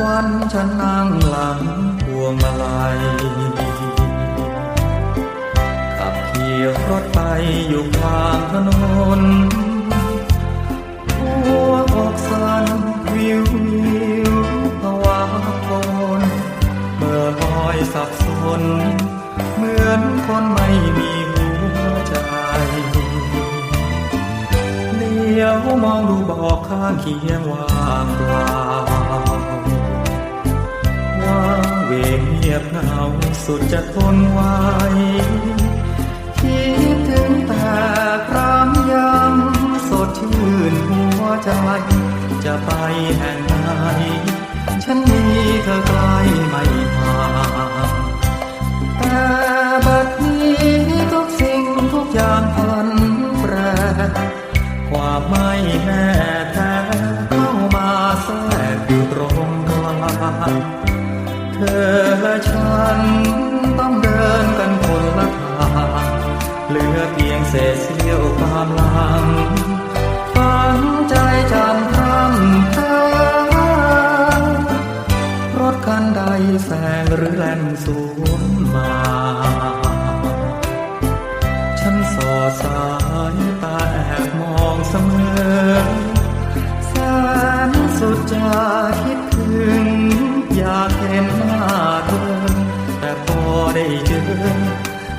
นั้นฉันนั่งหลังพวงมาลัยขับขี่รถไปอยู่กลางถนนหัวอกสั่นวิววิวภาวะคนเมื่อลอยสับสน เหมือนคนไม่มีหัวใจเลี้ยวมองดูบอกข้างเคียงว่างเปล่า ว่างเวงเงียบเหงาสุดจะทนไหวคิดถึงแต่ครั้งยำสดชื่นหัวใจ จะไปแห่งไหนฉันมีเธอกล สวนมาฉันสอดสายตาแอบมองเสมอแสนสุดจะคิดถึง อยากเห็นหน้าเธอ แต่พอได้เจอ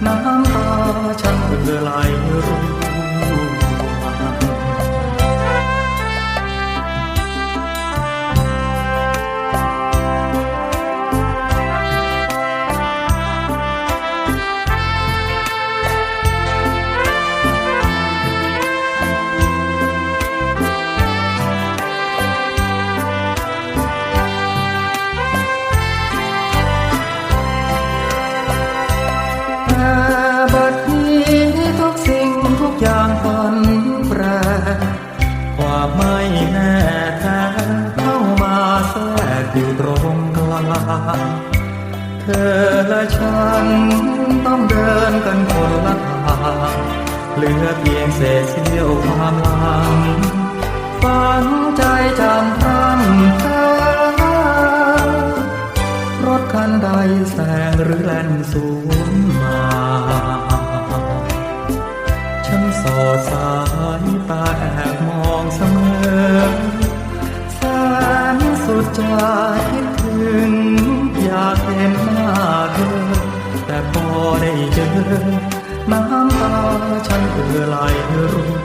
น้ำตาฉันเอ่อไหลรู้ามไม่แน่แท้เข้ามาแทรกอยู่ตรงกลางเธอและฉันต้องเดินกันคนละทางเหลือเพียงเศษเสี้ยวความหลังฝังใจจำพรำเธอรถคันใดแซงหรือแล่นสวนมา ฉันสอดสายตาแอบ จะคิดถึง อยากเห็นหน้าเธอ แต่พอได้เจอ น้ำตาฉันเอือไหลรู้